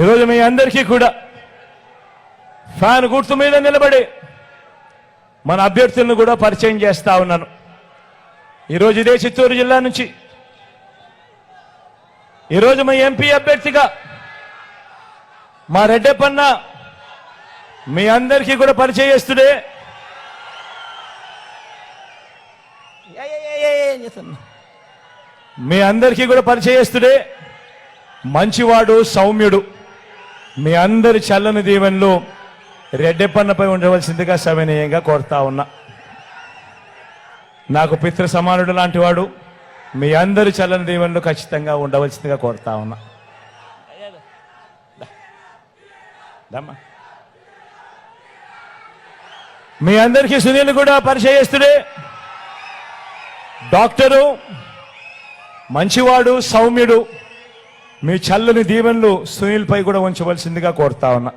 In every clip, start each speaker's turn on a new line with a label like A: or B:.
A: ఈరోజు మీ అందరికీ కూడా ఫ్యాన్ గుర్తు మీద నిలబడి మన అభ్యర్థులను కూడా పరిచయం చేస్తా ఉన్నాను. ఈరోజు ఇదే చిత్తూరు జిల్లా నుంచి ఈరోజు మా ఎంపీ అభ్యర్థిగా మా రెడ్డప్పన్న మీ అందరికీ కూడా పరిచయం చేస్తుడే మీ అందరికీ కూడా పరిచయం చేస్తుడే మంచివాడు సౌమ్యుడు. మీ అందరి చల్లని దీవెనలు రెడ్డెప్పన్నపై ఉండవలసిందిగా సవినయంగా కోరుతా ఉన్నా. నాకు పితృ సమానుడు లాంటి వాడు మీ అందరి చల్లని దీవెనలు ఖచ్చితంగా ఉండవలసిందిగా కోరుతా ఉన్నా. మీ అందరికీ సునీల్ కూడా పరిచయం చేస్తుడే డాక్టరు మంచివాడు సౌమ్యుడు. మీ చల్లని దీవెనలు సునీల్పై కూడా ఉంచవలసిందిగా కోరుతా ఉన్నా.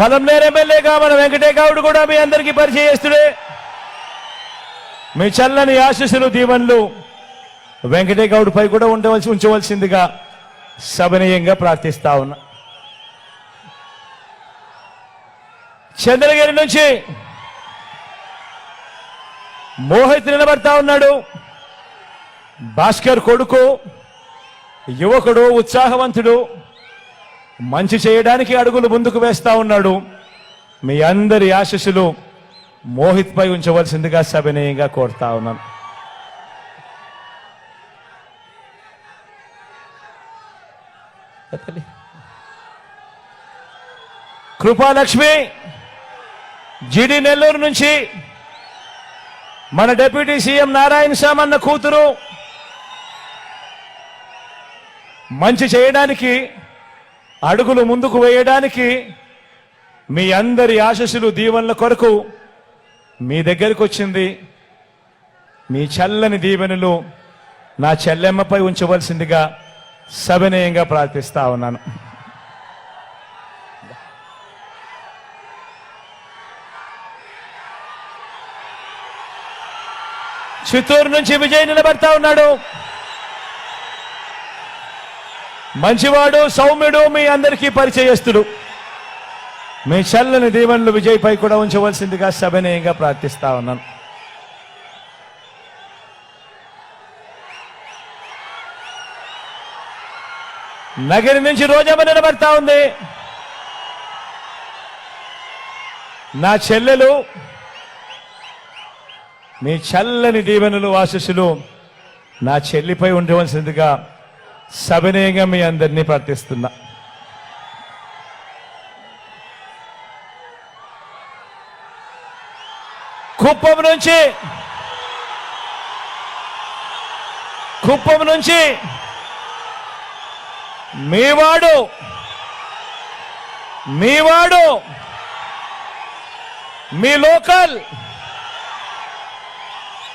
A: పొలంనేరు ఎమ్మెల్యేగా మన వెంకటే గౌడ్ కూడా మీ అందరికీ పరిచయస్తుడే చేస్తుడే. మీ చల్లని ఆశీస్సులు దీవెనలు వెంకటే గౌడ్ పై కూడా ఉండవలసి ఉంచవలసిందిగా సభనీయంగా ప్రార్థిస్తా ఉన్నా. చంద్రగిరి నుంచి మోహిత్ నిలబడతా ఉన్నాడు. భాస్కర్ కొడుకు యువకుడు ఉత్సాహవంతుడు మంచి చేయడానికి అడుగులు ముందుకు వేస్తా ఉన్నాడు. మీ అందరి ఆశస్సులు మోహిత్ పై ఉంచవలసిందిగా సవినయంగా కోరుతా ఉన్నాను. కృపాలక్ష్మి జిడి నెల్లూరు నుంచి మన డిప్యూటీ సీఎం నారాయణ సామన్న కూతురు మంచి చేయడానికి అడుగులు ముందుకు వేయడానికి మీ అందరి ఆశస్సులు దీవెనల కొరకు మీ దగ్గరికి వచ్చింది. మీ చల్లని దీవెనలు నా చెల్లెమ్మపై ఉంచవలసిందిగా సవినయంగా ప్రార్థిస్తా ఉన్నాను. చిత్తూరు నుంచి విజయ్ నిలబడతా ఉన్నాడు. మంచివాడు సౌమ్యుడు మీ అందరికీ పరిచయస్తుడు. మీ చల్లని దీవెనలు విజయ్ పై కూడా ఉంచవలసిందిగా సభనీయంగా ప్రార్థిస్తా ఉన్నాను. నగరి నుంచి రోజమ్మ నిలబడతా ఉంది. నా చెల్లెలు మీ చల్లని దీవెనలు ఆశస్సులు నా చెల్లిపై ఉండవలసిందిగా సవినయంగా మీ అందరినీ ప్రార్థిస్తున్నా. కుప్పం నుంచి కుప్పం నుంచి మీవాడు మీవాడు మీ లోకల్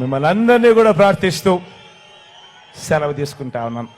A: మిమ్మల్ని అందరినీ కూడా ప్రార్థిస్తూ సెలవు తీసుకుంటా ఉన్నాను.